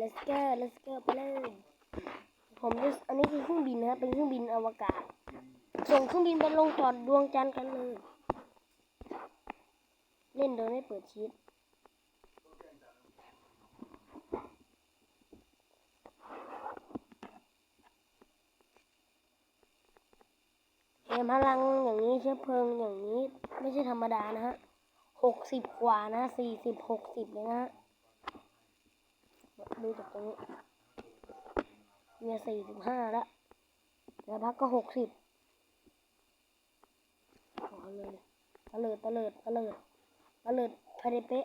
let's go let's go ไปเลย ผมจะอันนี้คือเครื่องบินนะครับเป็นเครื่องบินอวกาศ ส่งเครื่องบินไปลงจอดดวงจันทร์กันเลย เล่นโดยไม่เปิดชีตเอ็มพลังอย่างนี้เชื้อเพลิงอย่างนี้ไม่ใช่ธรรมดานะฮะหกสิบกว่านะสี่สิบหกสิบเลยนะฮะ ดูจากตรงนี้เนี่ยสี่สิบห้าละแล้วพักก็หกสิบเอาเลยตะเลิดตะเลิดตะเลิดตะเลิดภายในเป๊ะ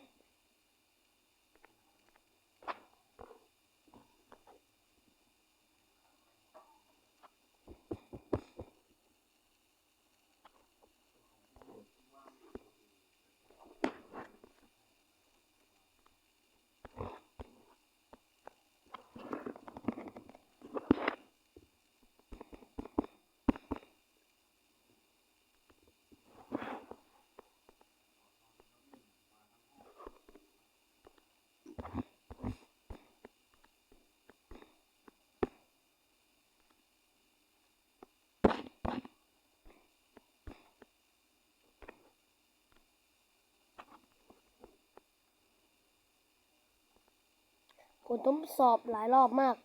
ผมต้องสอบหลายรอบมาก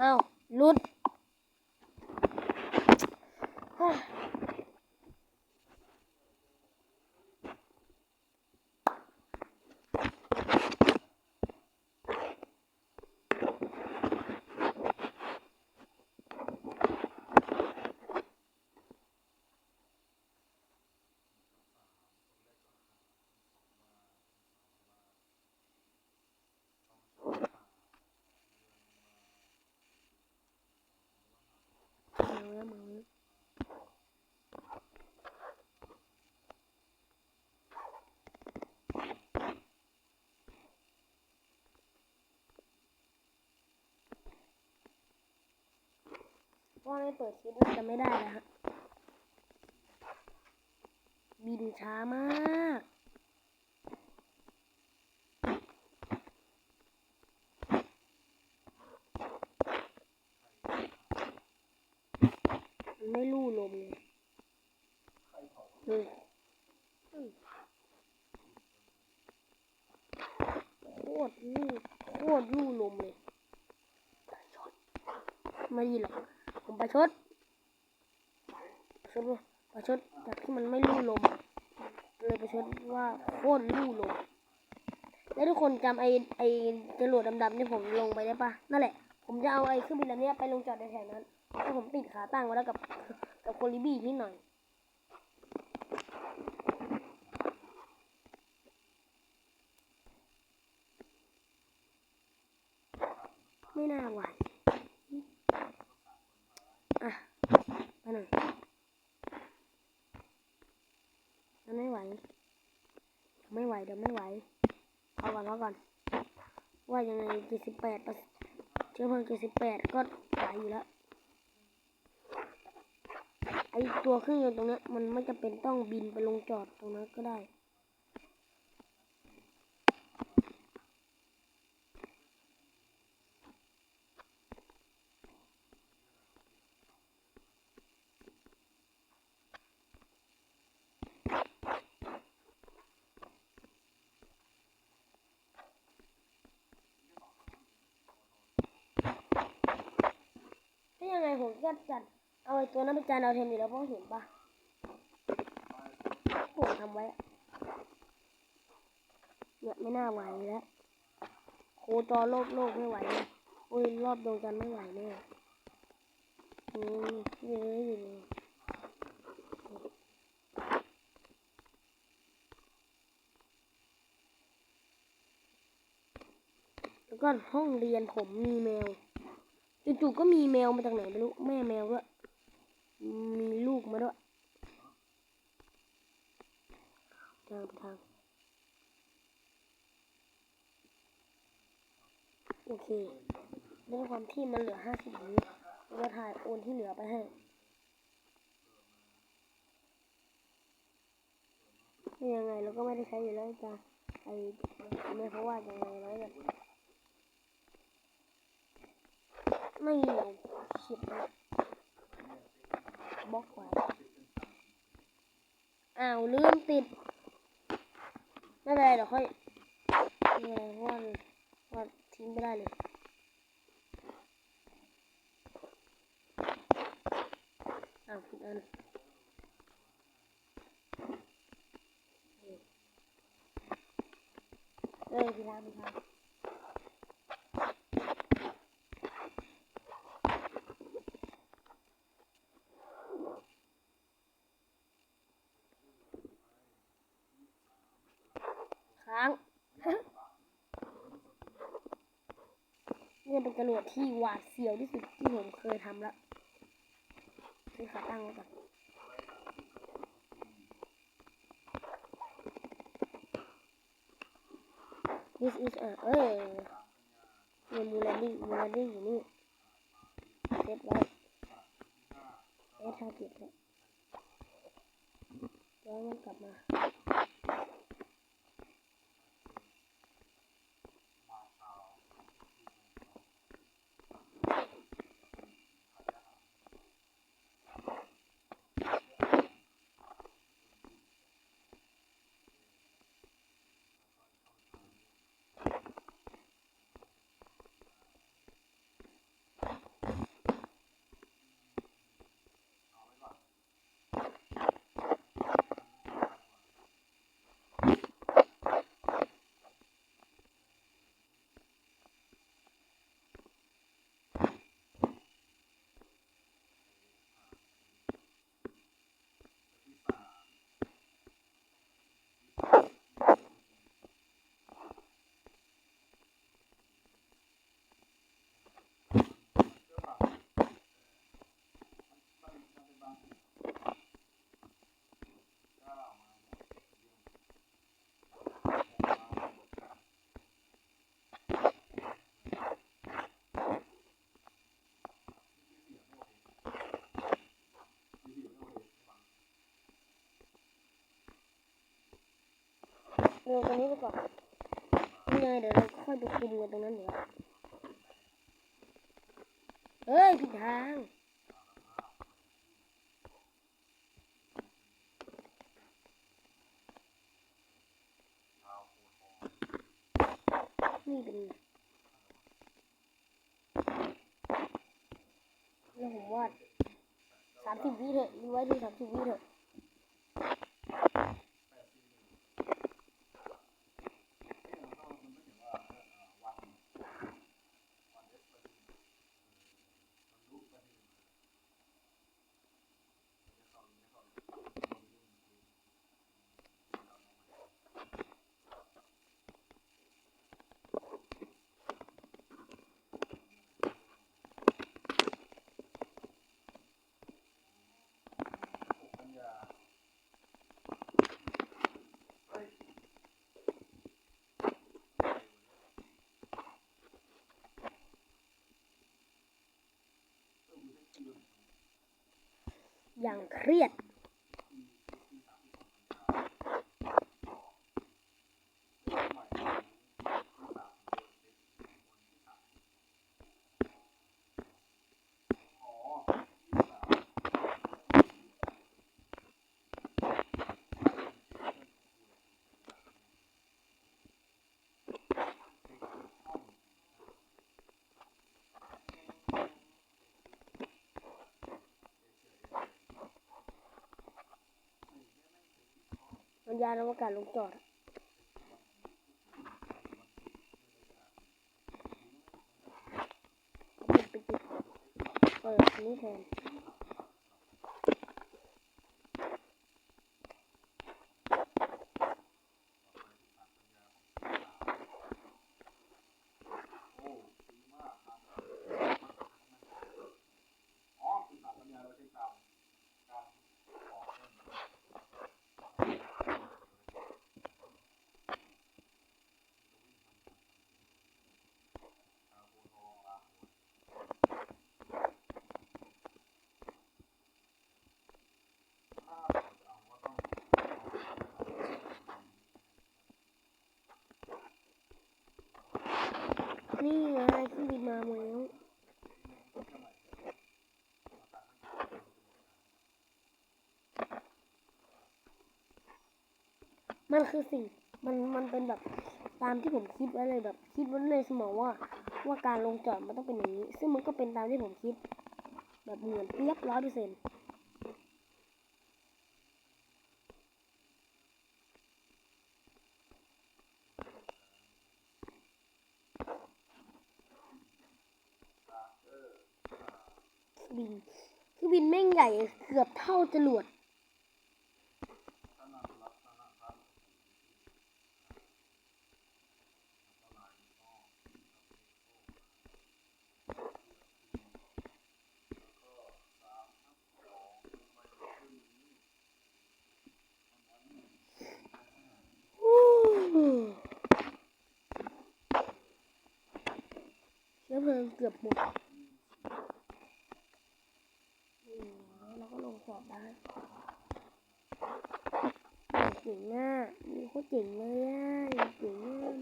อ้าวลุด ฮ่ามือแล้วมือว่าไม่ เปิดคลิปน่าจะไม่ได้นะฮะ บินช้ามากไม่ลู่ลมเลยเลยโคตรลู่โคตรลู่ลมเลยไม่ดีหรอก ผมประชดประชดว่าประชดจากที่มันไม่ลู่ลม เลยประชดว่าโคตรลู่ลม แล้วทุกคนจำไอ้ไอ้จรวดดำๆที่ผมลงไปได้ปะนั่นแหละ ผมจะเอาไอ้เครื่องบินลำนี้ไปลงจอดในแถวนั้นแล้วผมติดขาตั้งไว้แล้วกับกับโคลิบี้นิดหน่อยไม่น่าไหว อะไปหน่อยมันไม่ไหว ไม่ไหว เดี๋ยวไม่ไหวเอาก่อนเอาก่อน ว่ายังไงเจ็ดสิบแปดเชื้อเพลิงเจ็ดสิบแปดก็ไหวอยู่แล้วไอตัวเครื่องยนต์ตรงนี้มันไม่จำเป็นต้องบินไปลงจอดตรงนั้นก็ได้ ถ้ายังไงผมก็จัดเอาไอ้ตัวนั้นไปจานเอาเทมอยู่แล้วเพราะเห็นปะผมทำไว้เนี่ยไม่น่าไหวแล้วโคจรโลกโลกไม่ไหวเลยโอ้ยรอบดวงจันทร์ไม่ไหวแน่อืมเยอะอยู่เลยแล้วก็ห้องเรียนผมมีแมว จู่ๆก็มีแมวมาจากไหนไม่รู้แม่แมวก็มีลูกมาด้วยทางทางโอเคด้วยความที่มันเหลือห้าสิบวิเราจะถ่ายโอนที่เหลือไปให้ยังไงเราก็ไม่ได้ใช้อยู่แล้วจ้ะไอ้เนี่เพราะว่ายังไงแล้วกัน ไม่เอาชิบลยบล็อกไว้อ้าวลืมติด ไม่เป็นไรเดี๋ยวค่อยเนไรเพราะว่าว่าทิ้งไม่ได้เลยอ้าวผิดอันเอ้ยพี่ทางพี่ทางค้าง นี่เป็น จรวดที่หวาดเสียวที่สุดที่ผมเคยทำแล้วซื้อขาตั้งไว้ก่อน this is เอ้ยนี่มูลนดิ้งมูลนดิ้งอยู่นี่เซตไว้เอสทาร์เก็ตเลยแล้วมันกลับมา ร็วตรงนี้ไปก่อนยังไงเดี๋ยวเราค่อยไปคุมกันตรงนั้นเดี๋ยวเฮ้ยผิดทางนี่เป็นเรื่องผมวาดสามสิบวิเถอะดูไว้ที่สามสิบวิเถอะ อย่างเครียด มันยานอวกาศลงจอดอะปิดปิดเปิดนี้แทน มันคือสิ่งมันมันเป็นแบบตามที่ผมคิดไว้เลยแบบ คิดไว้ในสมองว่า ว่าการลงจอดมันต้องเป็นอย่างนี้ ซึ่งมันก็เป็นตามที่ผมคิด แบบเหมือนเปียบร้อยเปอร์เซ็นต์บินคือบินแม่งใหญ่เกือบเท่าจรวด เชื้อเพลิงเกือบหมดอืมแล้วเราก็ลงจอดได้เก่งอะนี่โคตรเจ๋งเลยอะเก่งอะ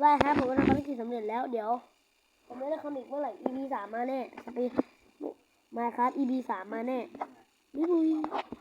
ได้ครับผมก็ทำภารกิจสำเร็จแล้วเดี๋ยว ผมไม่ได้คอมิกเมื่อไหร่ EP สามมาแน่สปีมาครับ EP สามมาแน่บุยบุย